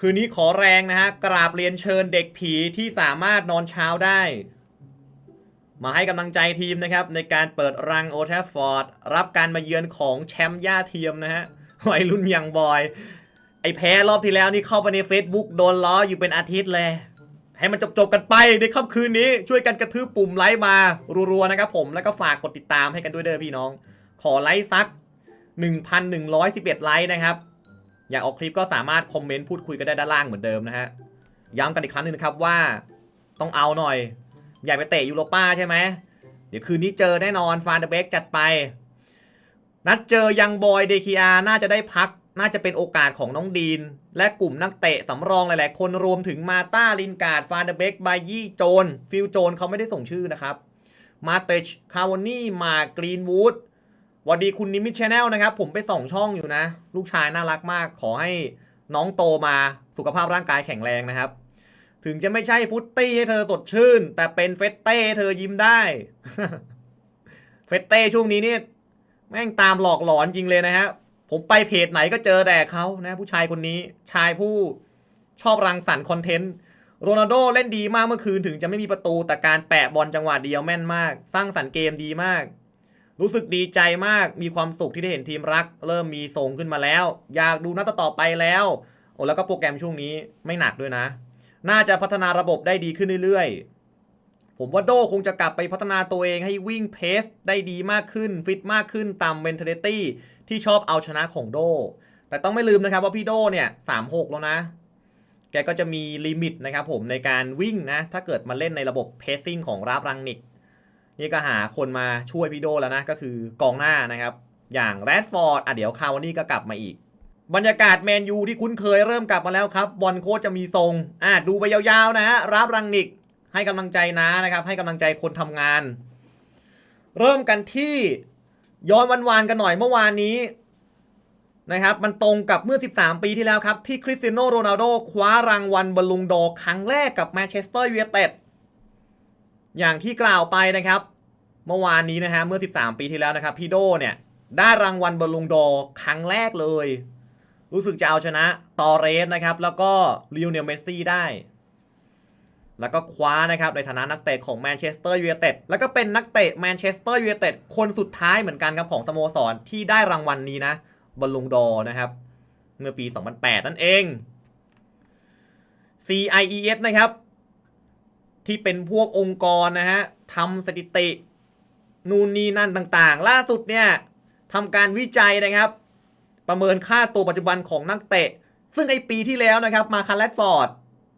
คืนนี้ขอแรงนะฮะ กราบเรียนเชิญเด็กผีที่สามารถนอนเช้าได้ มาให้กำลังใจทีมนะครับ ในการเปิดรังโอเทฟฟอร์ด รับการมาเยือนของแชมป์ย่าเทียมนะฮะวัยรุ่นยังบอย ไอแพ้รอบที่แล้วนี่เข้าไปใน Facebook โดนล้ออยู่เป็นอาทิตย์เลย ให้มันจบๆกันไปในค่ำคืนนี้ช่วยกันกระทืบปุ่มไลค์มารัวๆนะครับผมแล้วก็ฝากกดติดตามให้กันด้วยเด้อพี่น้อง ขอไลค์สัก 1,111 ไลค์นะครับ อยากออกคลิปก็สามารถคอมเมนต์พูดคุยกันได้ด้านล่างเหมือนเดิมนะฮะย้ำกันอีกครั้งหนึงนะครับว่าต้องเอาหน่อย อยากไปเตะยูโรป้าใช่ไหมเดี๋ยวคืนนี้เจอแน่นอนฟานเดเบกจัดไป นัดเจอยังบอยเดคีอาน่าจะได้พัก น่าจะเป็นโอกาสของน้องดีน และกลุ่มนักเตะสำรองหลาย ๆ คนรวมถึงมาต้าลินการ์ดฟานเดเบกบายี่โจน ฟิลโจนเขาไม่ได้ส่งชื่อนะครับ มาเตชคาวนี่มากรีนวูด วัสดีคุณนิมิชแนลนะครับ ผมไปส่องช่องอยู่นะ ลูกชายน่ารักมาก ขอให้น้องโตมาสุขภาพร่างกายแข็งแรงนะครับ ถึงจะไม่ใช่ฟุตตี้ให้เธอสดชื่น แต่เป็นเฟตเต้เธอยิ้มได้ เฟตเต้ช่วงนี้นี่แม่งตามหลอกหลอนจริงเลยนะฮะผมไปเพจไหนก็เจอแต่เขานะ ผู้ชายคนนี้ชายผู้ชอบรังสรรค์คอนเทนต์โรนัลโดเล่นดีมากเมื่อคืนถึงจะไม่มีประตูแต่การแปะบอลจังหวะเดียวแม่นมาก สร้างสรรค์เกมดีมาก รู้สึกดีใจมาก มีความสุขที่ได้เห็นทีมรัก เริ่มมีทรงขึ้นมาแล้ว อยากดูนัดต่อไปแล้ว โอ้แล้วก็โปรแกรมช่วงนี้ไม่หนักด้วยนะ น่าจะพัฒนาระบบได้ดีขึ้นเรื่อยๆ ผมว่าโดคงจะกลับไปพัฒนาตัวเองให้วิ่งเพสได้ดีมากขึ้น ฟิตมากขึ้นตามเมนเท l ตี้ที่ชอบเอาชนะของโด แต่ต้องไม่ลืมนะครับว่าพี่โดเนี่ยสามหกแล้วนะ แกก็จะมีลิมิตนะครับผมในการวิ่งนะ ถ้าเกิดมาเล่นในระบบเพสซิ่งของราฟรังนิก นี่ก็หาคนมาช่วยพี่โดแล้วนะ ก็คือกองหน้านะครับ อย่างแรดฟอร์ดอะเดี๋ยวคาวานี่ก็กลับมาอีก บรรยากาศแมนยูที่คุ้นเคยเริ่มกลับมาแล้วครับ บอลโค้ชจะมีทรง อะดูไปยาวๆนะฮะรับรังนิกให้กำลังใจนะนะครับ ให้กำลังใจคนทำงาน เริ่มกันที่ย้อนวันวานๆกันหน่อยเมื่อวานนี้นะครับมันตรงกับเมื่อ 13 ปีที่แล้วครับ ที่คริสเตียโนโรนัลโดคว้ารางวัลบอลลูนดอครั้งแรกกับแมนเชสเตอร์ยูไนเต็ด อย่างที่กล่าวไปนะครับ เมื่อวานนี้นะฮะเมื่อ 13 ปีที่แล้วนะครับ พี่โดเนี่ย ได้รางวัลบอลลูนดอร์ครั้งแรกเลย รู้สึกจะเอาชนะตอเรสนะครับ แล้วก็ลิโอเนลเมสซี่ได้ แล้วก็คว้านะครับในฐานะนักเตะของแมนเชสเตอร์ยูไนเต็ดแล้วก็เป็นนักเตะแมนเชสเตอร์ยูไนเต็ดคนสุดท้ายเหมือนกันครับของสโมสรที่ได้รางวัลนี้นะบอลลูนดอร์นะครับเมื่อปี 2008 นั่นเอง CIES นะครับ ที่เป็นพวกองค์กรนะฮะทำสถิติ นู่นนี่นั่นต่างๆ ล่าสุดเนี่ยทำการวิจัยนะครับ ประเมินค่าตัวปัจจุบันของนักเตะ ซึ่งไอปีที่แล้วนะครับมาคาร์ลฟอร์ด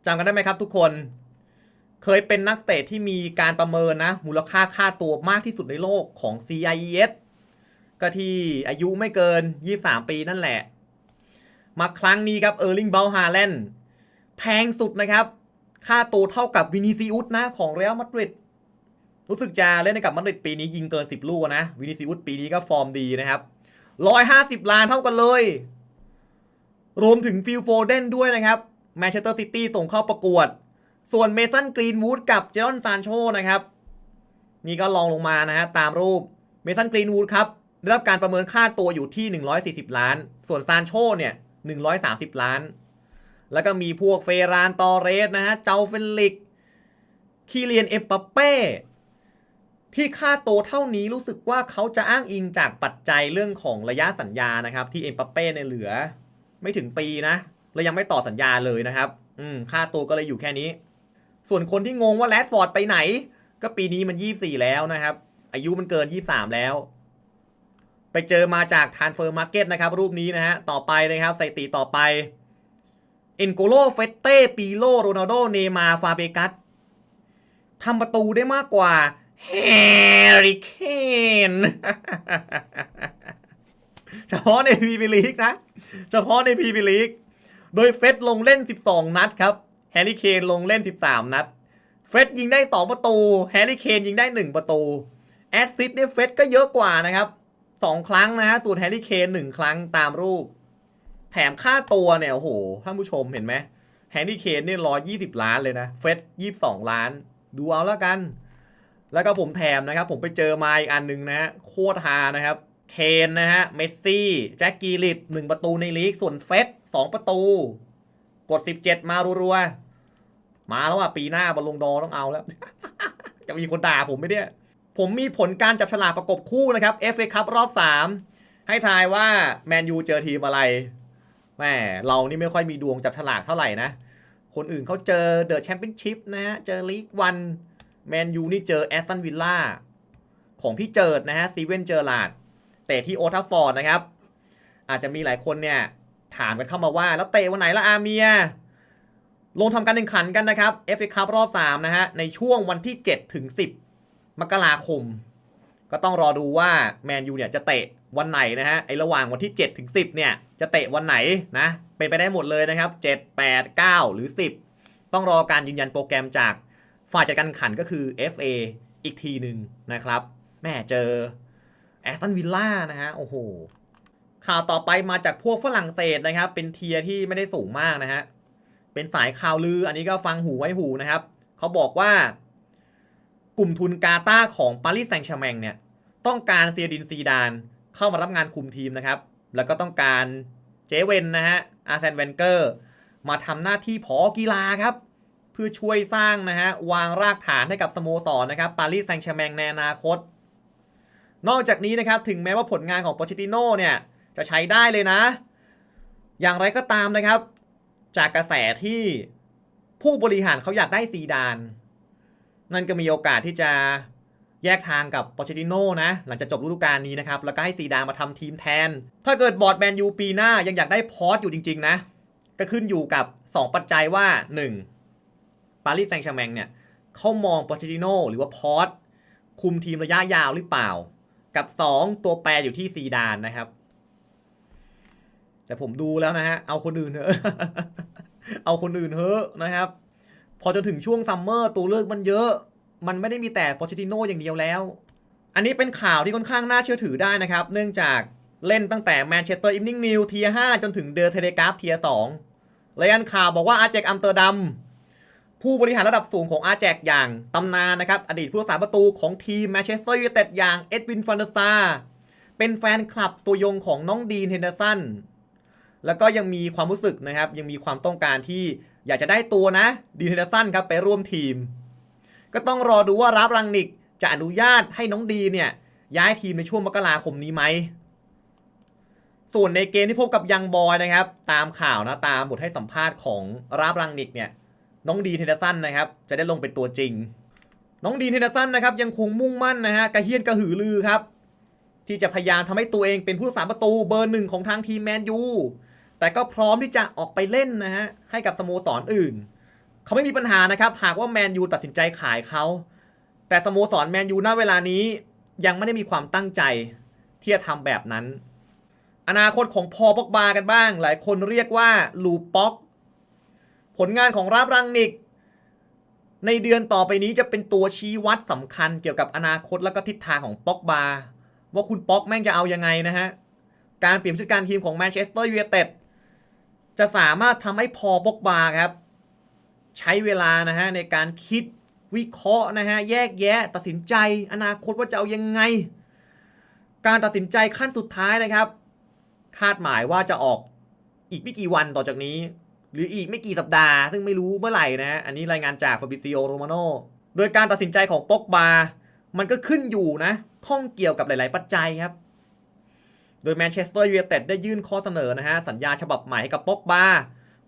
จำกันได้ไหมครับทุกคน เคยเป็นนักเตะที่มีการประเมินนะ มูลค่าค่าตัวมากที่สุดในโลกของ CIES ก็ที่อายุไม่เกิน 23 ปีนั่นแหละ มาครั้งนี้ครับเออร์ลิงเบลฮาแลนด์แพงสุดนะครับ ค่าตัวเท่ากับวินิซิอุสนะของเรอัลมาดริดรู้สึกจะเล่นให้กับมาดริดปีนี้ยิงเกิน 10 ลูกนะวินิซิอุสปีนี้ก็ฟอร์มดีนะครับ150 ล้านเท่ากันเลย รวมถึงฟิลโฟเดนด้วยนะครับแมนเชสเตอร์ซิตี้ส่งเข้าประกวด ส่วนเมสันกรีนวูดกับเจอร์นซานโชนะครับ นี่ก็ลองลงมานะฮะตามรูปเมสันกรีนวูดครับได้รับการประเมินค่าตัวอยู่ที่ 140 ล้าน ส่วนซานโชเนี่ย 130 ล้าน แล้วก็มีพวกเฟรานตอเรสนะฮะ เจ้าเฟลิก คีเลียนเอปเป้ ที่ค่าตัวเท่านี้รู้สึกว่าเขาจะอ้างอิงจากปัจจัยเรื่องของระยะสัญญานะครับ ที่เอปเป้เนี่ยเหลือ ไม่ถึงปีนะ แล้วยังไม่ต่อสัญญาเลยนะครับ อืม ค่าตัวก็เลยอยู่แค่นี้ ส่วนคนที่งงว่าแรดฟอร์ดไปไหน ก็ปีนี้มัน 24 แล้วนะครับ อายุมันเกิน 23 แล้วไปเจอมาจากทานเฟอร์มาร์เก็ตนะครับ รูปนี้นะฮะ ต่อไปนะครับสถิติต่อไป เอ็นโกโลเฟตเต้ปีโลโรนัลโดเนมาฟาเบกัสทำประตูได้มากกว่าแฮร์รี่เคนเฉพาะในพีเมียร์ลีกนะ เฉพาะในพีเมียร์ลีก โดยเฟสลงเล่น 12 นัดครับ แฮร์รี่เคนลงเล่น 13 นัด เฟสยิงได้ 2 ประตู แฮร์รี่เคนยิงได้ 1 ประตู แอสซิสต์เนี่ยเฟสก็เยอะกว่านะครับ 2 ครั้งนะฮะ ส่วนแฮร์รี่เคน1 ครั้งตามรูป แถมค่าตัวเนี่ยโอ้โหท่านผู้ชมเห็นไหมแฮร์รี่เคนเนี่ยร้อยยี่สิบล้านเลยนะ เฟสยี่สิบสองล้าน ดูเอาแล้วกัน แล้วก็ผมแถมนะครับ ผมไปเจอมาอีกอันหนึ่งนะฮะโคตรฮานะครับ เคนนะฮะ เมสซี่ แจ็คกีลิตหนึ่งประตูในลีก ส่วนเฟสสองประตู กด17มารัวๆ มาแล้วว่าปีหน้าบอลลงดอต้องเอาแล้ว จะมีคนด่าผมไหมเนี่ย ผมมีผลการจับฉลากประกบคู่นะครับ FA คัพรอบ3ให้ทายว่าแมนยูเจอทีมอะไร แหม่เรานี่ไม่ค่อยมีดวงจับฉลากเท่าไหร่นะ คนอื่นเขาเจอเดอะแชมเปี้ยนชิพนะฮะ เจอลีกวันแมนยูนี่เจอแอสตันวิลล่าของพี่เจิดนะฮะซีเว่นเจอร์ลาดเตะที่โอทัฟฟอร์ดนะครับ อาจจะมีหลายคนเนี่ยถามกันเข้ามาว่า แล้วเตะวันไหนละอาเมีย ลงทำการแข่งขันกันนะครับ FA Cup รอบ 3 นะฮะ ในช่วงวันที่7ถึง10 มกราคม ก็ต้องรอดูว่าแมนยูเนี่ยจะเตะ วันไหนนะฮะไอระหว่างวันที่7ถึง10 เนี่ย จะเตะวันไหนนะเป็นไปได้หมดเลยนะครับ 7 8 9 หรือ 10 ต้องรอการยืนยันโปรแกรมจากฝ่ายจัดการขันก็คือ FA อีกทีหนึ่งนะครับแม่เจอแอสตันวิลล่านะฮะโอ้โหข่าวต่อไปมาจากพวกฝรั่งเศสนะครับ เป็นเทียที่ไม่ได้สูงมากนะฮะเป็นสายข่าวลืออันนี้ก็ฟังหูไว้หูนะครับเขาบอกว่ากลุ่มทุนกาตาของปารีสแซงต์แชร์แมงเนี่ยต้องการเซียดินซีดาน เข้ามารับงานคุมทีมนะครับ แล้วก็ต้องการเจเวนนะฮะอาร์เซนเวนเกอร์มาทำหน้าที่ผอกีฬาครับ เพื่อช่วยสร้างนะฮะวางรากฐานให้กับสโมสรนะครับปารีสแซงต์แชร์แมงในอนาคต นอกจากนี้นะครับถึงแม้ว่าผลงานของโปรเชติโน่เนี่ยจะใช้ได้เลยนะ อย่างไรก็ตามนะครับ จากกระแสที่ผู้บริหารเขาอยากได้ซีดาน นั่นก็มีโอกาสที่จะ แยกทางกับปอเชติโน่นะ หลังจากจบฤดูกาลนี้นะครับ แล้วก็ให้ซีดานมาทำทีมแทน ถ้าเกิดบอร์ดแมนยูปีหน้ายังอยากได้พอสอยู่จริง ๆ นะ ก็ขึ้นอยู่กับ 2 ปัจจัยว่า 1. ปารีสแซงต์แชร์แมงเนี่ยเขามองปอเชติโน่หรือว่าพอสคุมทีมระยะยาวหรือเปล่า กับ 2 ตัวแปรอยู่ที่ซีดานนะครับ แต่ผมดูแล้วนะฮะเอาคนอื่นเถอะเอาคนอื่นเถอะนะครับ พอจนถึงช่วงซัมเมอร์ตัวเลือกมันเยอะ มันไม่ได้มีแต่ปอเชติโน่อย่างเดียวแล้ว อันนี้เป็นข่าวที่ค่อนข้างน่าเชื่อถือได้นะครับ เนื่องจากเล่นตั้งแต่แมนเชสเตอร์อิฟนิงนิวเทีย5จนถึงเดอร์เทเลกราฟเทีย2รายงานข่าวบอกว่าอาแจกอัมเตอร์ดัมผู้บริหารระดับสูงของอาแจกอย่างตำนานนะครับ อดีตผู้รักษาประตูของทีมแมนเชสเตอร์ยูไนเต็ดอย่างเอ็ดวินฟันเดอร์ซาเป็นแฟนคลับตัวยงของน้องดีนเฮนเดอร์สันแล้วก็ยังมีความรู้สึกนะครับ ยังมีความต้องการที่อยากจะได้ตัวนะดีนเฮนเดอร์สันครับไปร่วมทีม ก็ต้องรอดูว่ารับรังนิกจะอนุญาตให้น้องดีเนี่ย ย้ายทีมในช่วงมกราคมนี้ไหม ส่วนในเกมที่พบกับยังบอยนะครับ ตามข่าวนะตามบทให้สัมภาษณ์ของรับรังนิกเนี่ย น้องดีเทนเดอร์สันนะครับ จะได้ลงเป็นตัวจริง น้องดีเทนเดอร์สันนะครับยังคงมุ่งมั่นนะฮะกระเฮียนกระหือรือครับ ที่จะพยายามทำให้ตัวเองเป็นผู้รักษาประตูเบอร์หนึ่งของทางทีมแมนยูแต่ก็พร้อมที่จะออกไปเล่นนะฮะให้กับสโมสรออื่น เขาไม่มีปัญหานะครับ หากว่าแมนยูตัดสินใจขายเขาแต่สโมสรแมนยูณเวลานี้ยังไม่ได้มีความตั้งใจที่จะทำแบบนั้น อนาคตของพอปอกบากันบ้าง หลายคนเรียกว่าลูป็อก ผลงานของราบรังนิก ในเดือนต่อไปนี้จะเป็นตัวชี้วัดสำคัญเกี่ยวกับอนาคตและก็ทิศทางของป็อกบาว่าคุณป๊อกแม่งจะเอายังไงนะฮะ การเปลี่ยนผู้จัดการทีมของแมนเชสเตอร์ยูไนเต็ดจะสามารถทำให้พอป็อกบาครับ ใช้เวลานะฮะในการคิดวิเคราะห์นะฮะแยกแยะตัดสินใจ อนาคตว่าจะเอายังไง การตัดสินใจขั้นสุดท้ายนะครับ คาดหมายว่าจะออกอีกไม่กี่วันต่อจากนี้ หรืออีกไม่กี่สัปดาห์ ซึ่งไม่รู้เมื่อไหร่นะ อันนี้รายงานจากฟาบิซิโอโรมาโนโดยการตัดสินใจของป็อกบา มันก็ขึ้นอยู่นะข้องเกี่ยวกับหลาย ๆ ปัจจัยครับ โดยแมนเชสเตอร์ยูไนเต็ดได้ยื่นข้อเสนอนะฮะสัญญาฉบับใหม่ให้กับป็อกบา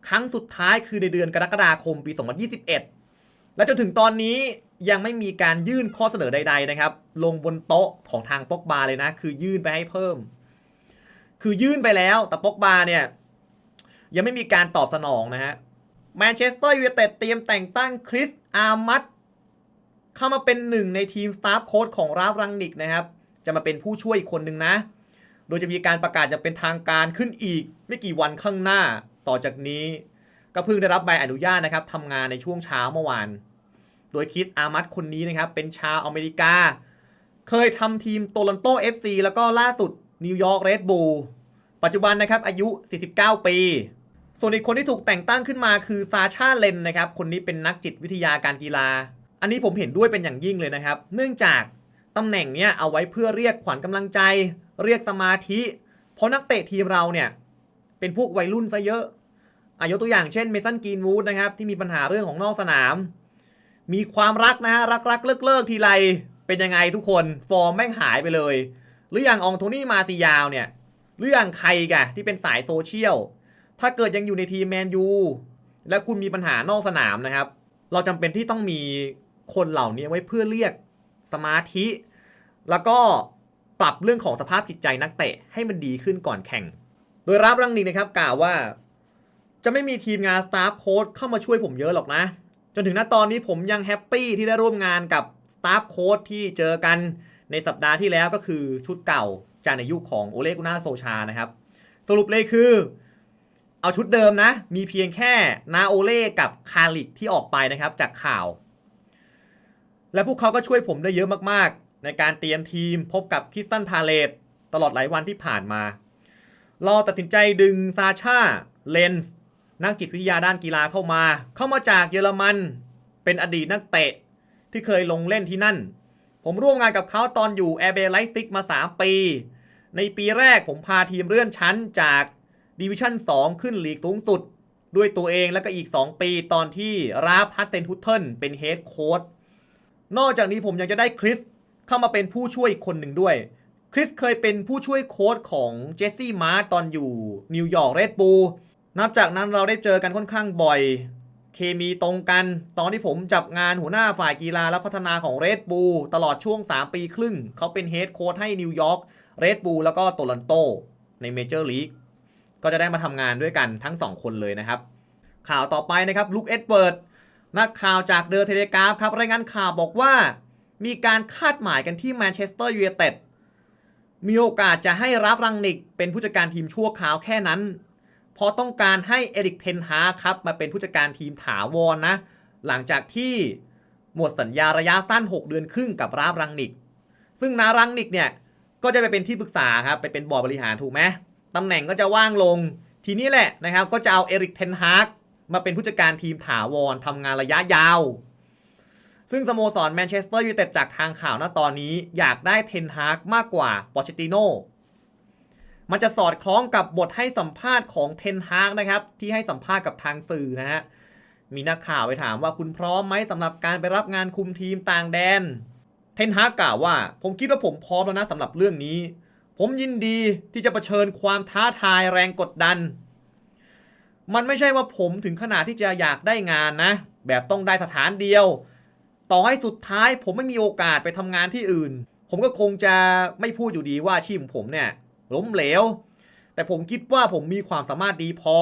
ครั้งสุดท้ายคือในเดือนกรกฎาคมปี 2021 และจนถึงตอนนี้ยังไม่มีการยื่นข้อเสนอใด ๆ นะครับ ลงบนโต๊ะของทางปอกบาเลยนะ คือยื่นไปให้เพิ่ม คือยื่นไปแล้วแต่ปอกบาเนี่ย ยังไม่มีการตอบสนองนะฮะแมนเชสเตอร์ยูไนเต็ดเตรียมแต่งตั้งคริสอาร์มัดเข้ามาเป็นหนึ่งในทีมสตาฟโค้ชของราฟรังนิกนะครับ จะมาเป็นผู้ช่วยอีกคนหนึ่งนะ โดยจะมีการประกาศจะเป็นทางการขึ้นอีก ไม่กี่วันข้างหน้า ต่อจากนี้ก็เพิ่งได้รับใบอนุญาตนะครับทำงานในช่วงเช้าเมื่อวาน โดยคริสอาร์มัดคนนี้นะครับ เป็นชาวอเมริกา เคยทำทีมโตลอนโต FC แล้วก็ล่าสุดนิวยอร์กเรดบูลปัจจุบันนะครับอายุ 49 ปี ส่วนอีกคนที่ถูกแต่งตั้งขึ้นมาคือซาชาเลนนะครับ คนนี้เป็นนักจิตวิทยาการกีฬา อันนี้ผมเห็นด้วยเป็นอย่างยิ่งเลยนะครับ เนื่องจากตำแหน่งเนี้ยเอาไว้เพื่อเรียกขวัญกำลังใจ เรียกสมาธิ เพราะนักเตะทีมเราเนี่ย เป็นพวกวัยรุ่นซะเยอะอายกตัวอย่างเช่นเมสันกรีนวูดนะครับ ที่มีปัญหาเรื่องของนอกสนาม มีความรักนะฮะ รักรักเลิกเลิกทีไร เป็นยังไงทุกคน ฟอร์มแม่งหายไปเลย หรืออย่างอองโทนี่มาซิยาวเนี่ยหรืออย่างใครกะที่เป็นสายโซเชียล ถ้าเกิดยังอยู่ในทีมแมนยู และคุณมีปัญหานอกสนามนะครับ เราจำเป็นที่ต้องมีคนเหล่านี้ไว้เพื่อเรียกสมาธิ แล้วก็ปรับเรื่องของสภาพจิตใจนักเตะให้มันดีขึ้นก่อนแข่ง โดยรับรังนิกนะครับกล่าวว่า จะไม่มีทีมงานสตาฟโค้ดเข้ามาช่วยผมเยอะหรอกนะ จนถึงณตอนนี้ผมยังแฮปปี้ที่ได้ร่วมงานกับสตาฟโค้ดที่เจอกันในสัปดาห์ที่แล้วก็คือชุดเก่าจากในยุคของโอเลกุน่าโซชานะครับ สรุปเลยคือ เอาชุดเดิมนะ มีเพียงแค่นาโอเล่กับคาลิกที่ออกไปนะครับจากข่าว และพวกเขาก็ช่วยผมได้เยอะมากๆ ในการเตรียมทีมพบกับคริสตันพาเลตตลอดหลายวันที่ผ่านมา เราตัดสินใจดึงซาชาเลนส์นักจิตวิทยาด้านกีฬาเข้ามา เข้ามาจากเยอรมัน เป็นอดีตนักเตะที่เคยลงเล่นที่นั่น ผมร่วมงานกับเขาตอนอยู่แอร์เบลไลซิกมา 3 ปี ในปีแรกผมพาทีมเลื่อนชั้นจากดิวิชั่น 2 ขึ้นลีกสูงสุด ด้วยตัวเองแล้วก็อีก 2 ปีตอนที่ราฟฮัสเซนทุตเทิลเป็นเฮดโค้ชนอกจากนี้ผมยังจะได้คริสเข้ามาเป็นผู้ช่วยอีกคนหนึ่งด้วย คริสเคยเป็นผู้ช่วยโค้ชของเจสซี่มาร์ตอนอยู่นิวยอร์กเรดบูลนับจากนั้นเราได้เจอกันค่อนข้างบ่อย เคมีตรงกัน ตอนที่ผมจับงานหัวหน้าฝ่ายกีฬาและพัฒนาของเรดบูลตลอดช่วง 3 ปีครึ่ง เขาเป็นเฮดโค้ชให้นิวยอร์กเรดบูลแล้วก็โตลันโต ในเมเจอร์ลีกก็จะได้มาทำงานด้วยกันทั้ง 2 คนเลยนะครับ ข่าวต่อไปนะครับลุคเอ็ดเวิร์ดนักข่าวจากเดอะเทเลกราฟครับรายงานข่าวบอกว่า มีการคาดหมายกันที่แมนเชสเตอร์ยูไนเต็ด มีโอกาสจะให้รับรังนิกเป็นผู้จัดการทีมชั่วคราวแค่นั้น เพราะต้องการให้เอริกเทนฮาครับมาเป็นผู้จัดการทีมถาวรนนะ หลังจากที่หมดสัญญาระยะสั้น 6 เดือนครึ่งกับราบรังนิก ซึ่งนารังนิกเนี่ยก็จะไปเป็นที่ปรึกษาครับไปเป็นบอร์ดบริหารถูกไหมตำแหน่งก็จะว่างลง ทีนี้แหละนะครับก็จะเอาเอริกเทนฮาร์มาเป็นผู้จัดการทีมถาวรทำงานระยะยาว ซึ่งสโมสรแมนเชสเตอร์ยูไนเต็ดจากทางข่าวณตอนนี้อยากได้เทนฮากมากกว่าปอเชติโนมันจะสอดคล้องกับบทให้สัมภาษณ์ของเทนฮากนะครับ ที่ให้สัมภาษณ์กับทางสื่อนะฮะมีนักข่าวไปถามว่าคุณพร้อมไหมสำหรับการไปรับงานคุมทีมต่างแดน เทนฮากกล่าวว่า ผมคิดว่าผมพร้อมแล้วนะสำหรับเรื่องนี้ ผมยินดีที่จะเผชิญความท้าทายแรงกดดัน มันไม่ใช่ว่าผมถึงขนาดที่จะอยากได้งานนะ แบบต้องได้สถานเดียว ต่อให้สุดท้ายผมไม่มีโอกาสไปทำงานที่อื่น ผมก็คงจะไม่พูดอยู่ดีว่าชีพผมเนี่ยล้มเหลว แต่ผมคิดว่าผมมีความสามารถดีพอ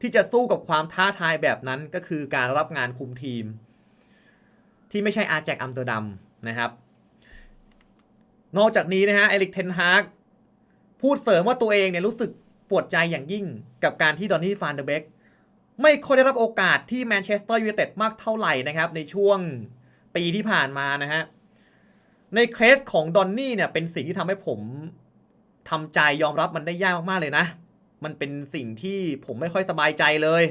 ที่จะสู้กับความท้าทายแบบนั้นก็คือการรับงานคุมทีม ที่ไม่ใช่อาแจกอัมเตอร์ดัมนะครับ นอกจากนี้นะฮะเอริกเทนฮากพูดเสริมว่าตัวเองเนี่ยรู้สึกปวดใจอย่างยิ่งกับการที่ดอนนี่ฟานเดอเบกไม่ค่อยได้รับโอกาสที่แมนเชสเตอร์ยูไนเต็ดมากเท่าไหร่นะครับ ในช่วง ปีที่ผ่านมานะฮะ ในเคสของดอนนี่เนี่ยเป็นสิ่งที่ทำให้ผมทำใจยอมรับมันได้ยากมากๆเลยนะ มันเป็นสิ่งที่ผมไม่ค่อยสบายใจเลย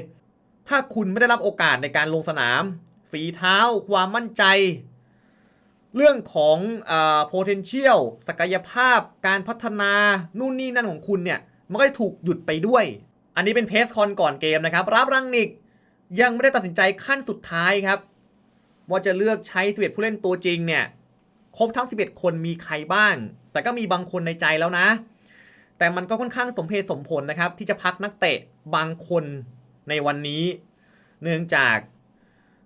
ถ้าคุณไม่ได้รับโอกาสในการลงสนาม ฝีเท้า ความมั่นใจ เรื่องของเอ่อ potential ศักยภาพ การพัฒนานู่นนี่นั่นของคุณเนี่ย มันก็จะถูกหยุดไปด้วย อันนี้เป็นเพสคอนก่อนเกมนะครับ รับรังนิกยังไม่ได้ตัดสินใจขั้นสุดท้ายครับ ว่าจะเลือกใช้ 11 ผู้เล่นตัวจริงเนี่ยครบทั้ง 11 คนมีใครบ้าง แต่ก็มีบางคนในใจแล้วนะ แต่มันก็ค่อนข้างสมเหตุสมผลนะครับ ที่จะพักนักเตะบางคนในวันนี้ เนื่องจาก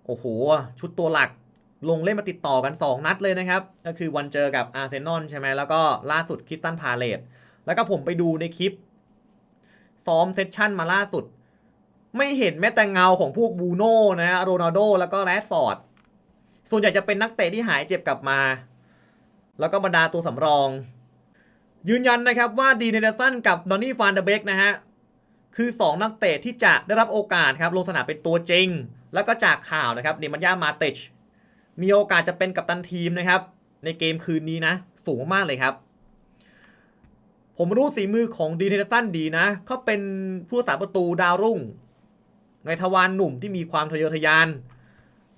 โอ้โหชุดตัวหลักลงเล่นมาติดต่อกัน 2 นัดเลยนะครับ ก็คือวันเจอกับอาร์เซนอลใช่ไหมแล้วก็ล่าสุดคริสตันพาเลตแล้วก็ผมไปดูในคลิป ซ้อมเซสชั่นมาล่าสุด ไม่เห็นแม้แต่เงาของพวกบูโน่นะฮะโรนัลโดแล้วก็แรดฟอร์ด ส่วนใหญ่จะเป็นนักเตะที่หายเจ็บกลับมา แล้วก็บรรดาตัวสำรอง ยืนยันนะครับว่าดีเนเดสันกับดอนนี่ฟานเดเบกนะฮะคือ 2 นักเตะที่จะได้รับโอกาสครับลงสนามเป็นตัวจริง แล้วก็จากข่าวนะครับเนมันยามาเตชมีโอกาสจะเป็นกัปตันทีมนะครับ ในเกมคืนนี้นะ สูงมากเลยครับ ผมรู้สีมือของดีเนเดสันดีนะเขาเป็นผู้รักษาประตูดาวรุ่ง ในทวารหนุ่มที่มีความทะเยอทะยาน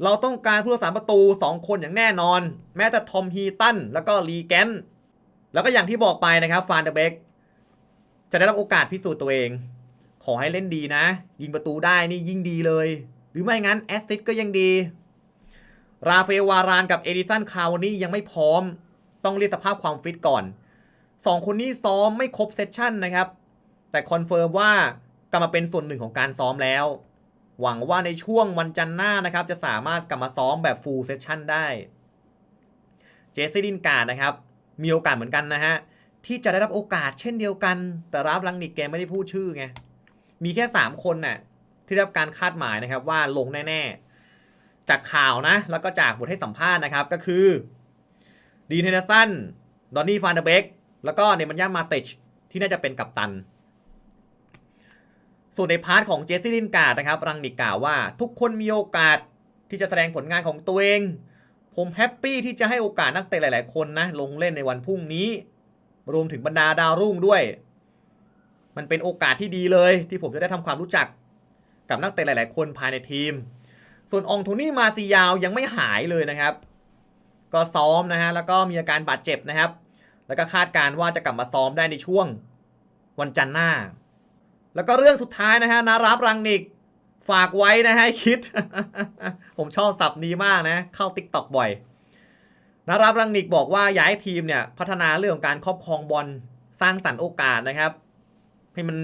เราต้องการผู้รักษาประตู 2 คนอย่างแน่นอน แม้แต่ทอมฮีตันแล้วก็ลีแกนแล้วก็อย่างที่บอกไปนะครับฟานเดเบกจะได้รับโอกาสพิสูจน์ตัวเอง ขอให้เล่นดีนะ ยิงประตูได้นี่ยิ่งดีเลย หรือไม่งั้นแอสซิสต์ก็ยังดี ราเฟวารานกับเอดิสันคาวนี่ยังไม่พร้อม ต้องเรียกสภาพความฟิตก่อนสองคนนี้ซ้อมไม่ครบเซสชั่นนะครับ แต่คอนเฟิร์มว่ากลับมาเป็นส่วนหนึ่งของการซ้อมแล้ว หวังว่าในช่วงวันจันทร์หน้านะครับจะสามารถกลับมาซ้อมแบบฟูลเซสชั่นได้ เจสซี่ดินการ์ดนะครับ มีโอกาสเหมือนกันนะฮะ ที่จะได้รับโอกาสเช่นเดียวกัน แต่รับลังนิกแกไม่ได้พูดชื่อไง มีแค่ 3 คนน่ะที่ได้รับการคาดหมายนะครับว่าลงแน่ ๆ จากข่าวนะ แล้วก็จากบทให้สัมภาษณ์นะครับก็คือดีนเฮนสันดอนนี่ฟานเดเบกแล้วก็เนมันยามาเตชที่น่าจะเป็นกัปตัน ส่วนในพาร์ทของเจสซี่ลินการ์ดนะครับ รังนิกกล่าวว่า ทุกคนมีโอกาสที่จะแสดงผลงานของตัวเอง ผมแฮปปี้ที่จะให้โอกาสนักเตะหลาย ๆ คนนะ ลงเล่นในวันพรุ่งนี้ รวมถึงบรรดาดาวรุ่งด้วย มันเป็นโอกาสที่ดีเลย ที่ผมจะได้ทำความรู้จักกับนักเตะหลาย ๆ คนภายในทีม ส่วนอองโทนี่มาซียาวยังไม่หายเลยนะครับ ก็ซ้อมนะฮะแล้วก็มีอาการบาดเจ็บนะครับ แล้วก็คาดการณ์ว่าจะกลับมาซ้อมได้ในช่วงวันจันทร์หน้า แล้วก็เรื่องสุดท้ายนะฮะนารับรังนิกฝากไว้นะฮะคิด ผมชอบศัพท์นี้มากนะ เข้าติ๊กต็อกบ่อยนารับรังนิกบอกว่าอยากให้ทีมเนี่ยพัฒนาเรื่องของการครอบครองบอลสร้างสรรค์โอกาสนะครับ ให้มัน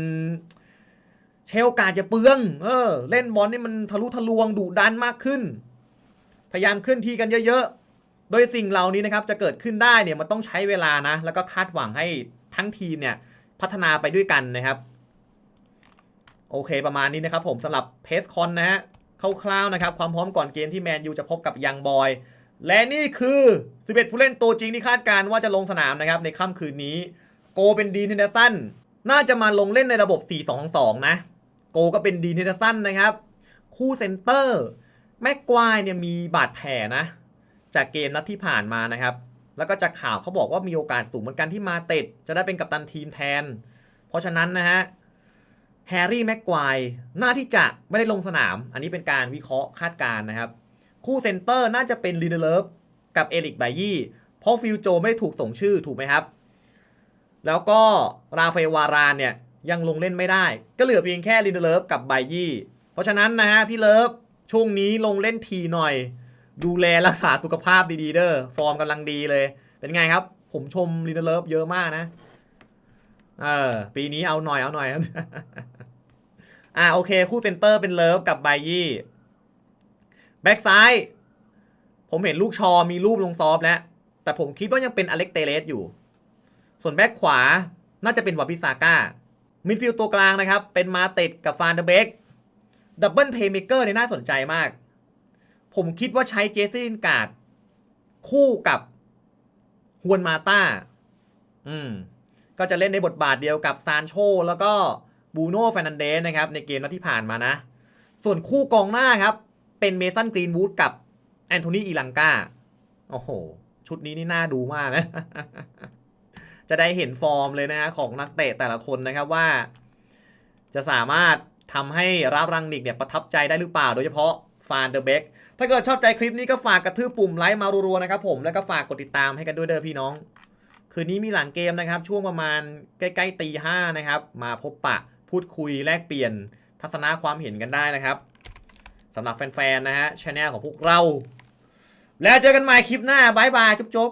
ใช้โอกาสจะเปลือง เออ เล่นบอลนี่มันทะลุทะลวงดุดันมากขึ้น พยายามเคลื่อนที่กันเยอะๆ โดยสิ่งเหล่านี้นะครับจะเกิดขึ้นได้เนี่ยมันต้องใช้เวลานะ แล้วก็คาดหวังให้ทั้งทีมเนี่ยพัฒนาไปด้วยกันนะครับ โอเคประมาณนี้นะครับผมสำหรับเพสคอนนะฮะคร่าวๆนะครับ ความพร้อมก่อนเกมที่แมนยูจะพบกับยังบอย และนี่คือ 11 ผู้เล่นตัวจริงที่คาดการณ์ว่าจะลงสนามนะครับในค่ำคืนนี้ โกเป็นดีนเทนเดสันน่าจะมาลงเล่นในระบบ 4-2-2 นะ โกก็เป็นดีนเทนเดสันนะครับ คู่เซนเตอร์แม็กควายเนี่ยมีบาดแผลนะ จากเกมนัดที่ผ่านมานะครับ แล้วก็จากข่าวเขาบอกว่ามีโอกาสสูงเหมือนกันที่มาเต็ด จะได้เป็นกัปตันทีมแทน เพราะฉะนั้นนะฮะ แฮร์รี่แม็กควายน่าที่จะไม่ได้ลงสนาม อันนี้เป็นการวิเคราะห์คาดการณ์นะครับ คู่เซนเตอร์น่าจะเป็นลีเดเลฟกับเอริกไบยี่เพราะฟิลโจไม่ได้ถูกส่งชื่อถูกไหมครับ แล้วก็ราเฟลวารานเนี่ยยังลงเล่นไม่ได้ ก็เหลือเพียงแค่ลีเดเลฟกับไบยี่เพราะฉะนั้นนะฮะพี่เลิฟช่วงนี้ลงเล่นทีหน่อย ดูแลรักษาสุขภาพดีๆเด้อฟอร์มกำลังดีเลย เป็นไงครับ ผมชมลีเดเลฟเยอะมากนะเออปีนี้เอาหน่อยเอาหน่อยครับ อ่าโอเค คู่เซนเตอร์เป็นเลิฟกับไบยี่แบ็กซ้าย ผมเห็นลูกชอมีรูปลงซอฟแล้ว แต่ผมคิดว่ายังเป็นอเล็กเตเลสอยู่ ส่วนแบ็กขวาน่าจะเป็นวาปิซาก้ามิดฟิลด์ตัวกลางนะครับ เป็นมาติดกับฟานเดเบกดับเบิลเพย์เมเกอร์นี่น่าสนใจมาก ผมคิดว่าใช้เจสซี่ลินการ์ดคู่กับฮวนมาตาอืม ก็จะเล่นในบทบาทเดียวกับซานโชแล้วก็ บูโน่แฟรนันเดสนะครับในเกมนัดที่ผ่านมานะ ส่วนคู่กองหน้าครับ เป็นเมสันกรีนวูดกับแอนโทนีอีลังกาโอ้โห ชุดนี้นี่น่าดูมากนะ จะได้เห็นฟอร์มเลยนะฮะของนักเตะแต่ละคนนะครับว่า จะสามารถทำให้ราบรังนิกเนี่ยประทับใจได้หรือเปล่า โดยเฉพาะฟานเดอร์เบกถ้าเกิดชอบใจคลิปนี้ก็ฝากกระทืบปุ่มไลค์มารัวๆนะครับผมแล้วก็ฝากกดติดตามให้กันด้วยเด้อพี่น้อง คืนนี้มีหลังเกมนะครับ ช่วงประมาณใกล้ๆตีห้านะครับ มาพบปะ พูดคุยแลกเปลี่ยนทัศนะความเห็นกันได้นะครับสำหรับแฟนๆนะฮะชแนลของพวกเรา แล้วเจอกันใหม่คลิปหน้าบายบายจุ๊บ